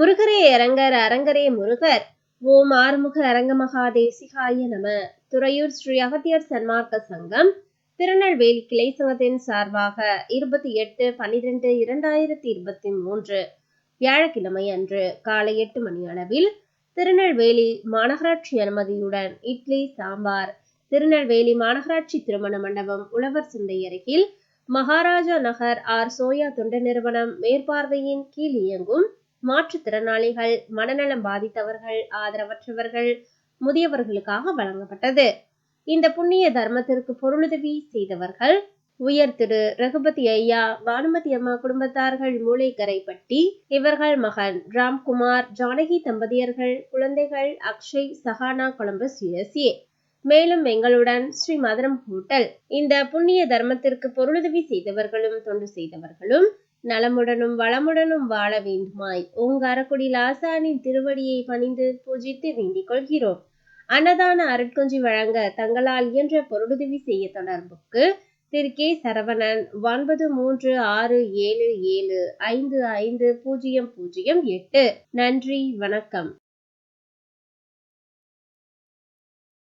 முருகரே அரங்கர் அரங்கரே முருகர். ஓம் ஆறுமுக அரங்க மகாதேசிகாய நம. துறையூர் ஸ்ரீ அகத்தியர் சன்மார்க்க சங்கம் திருநெல்வேலி கிளை சங்கத்தின் சார்பாக இருபத்தி எட்டு பனிரெண்டு இரண்டாயிரத்தி இருபத்தி மூன்று வியாழக்கிழமை அன்று காலை எட்டு மணி அளவில் திருநெல்வேலி மாநகராட்சி அனுமதியுடன் இட்லி சாம்பார் திருநெல்வேலி மாநகராட்சி திருமண மண்டபம் உழவர் சந்தை அருகில் மகாராஜா நகர் ஆர் சோயா தொண்டு நிறுவனம் மேற்பார்வையின் கீழ் இயங்கும் மாற்றுத்திறனாளிகள் மனநலம் பாதித்தவர்கள் ஆதரவற்றவர்கள் முதியவர்களுக்காக வழங்கப்பட்டது. இந்த புண்ணிய தர்மத்திற்கு பொருளுதவி செய்தவர்கள் உயர் திரு ரகுபதி ஐயா பானுமதி அம்மா குடும்பத்தார்கள் மூளைக்கரைப்பட்டி இவர்கள் மகன் ராம்குமார் ஜானகி தம்பதியர்கள் குழந்தைகள் அக்ஷய் சஹானா கொலம்பஸ் யுஎஸ்ஏ. மேலும் எங்களுடன் ஸ்ரீ மதுரம் ஹோட்டல். இந்த புண்ணிய தர்மத்திற்கு பொருளுதவி செய்தவர்களும் தொண்டு செய்தவர்களும் நலமுடனும் வளமுடனும் வாழ வேண்டுமாய். ஓங்காரக்குடி லாசானின் திருவடியை பணிந்து பூஜித்து வேண்டிக் கொள்கிறோம். அன்னதான அருட்கொஞ்சி வழங்க தங்களால் இயன்ற பொருளுதவி செய்ய தொடர்புக்கு திரு கே சரவணன் ஒன்பது மூன்று ஆறு ஏழு ஏழு ஐந்து ஐந்து பூஜ்ஜியம் பூஜ்ஜியம் எட்டு. நன்றி வணக்கம்.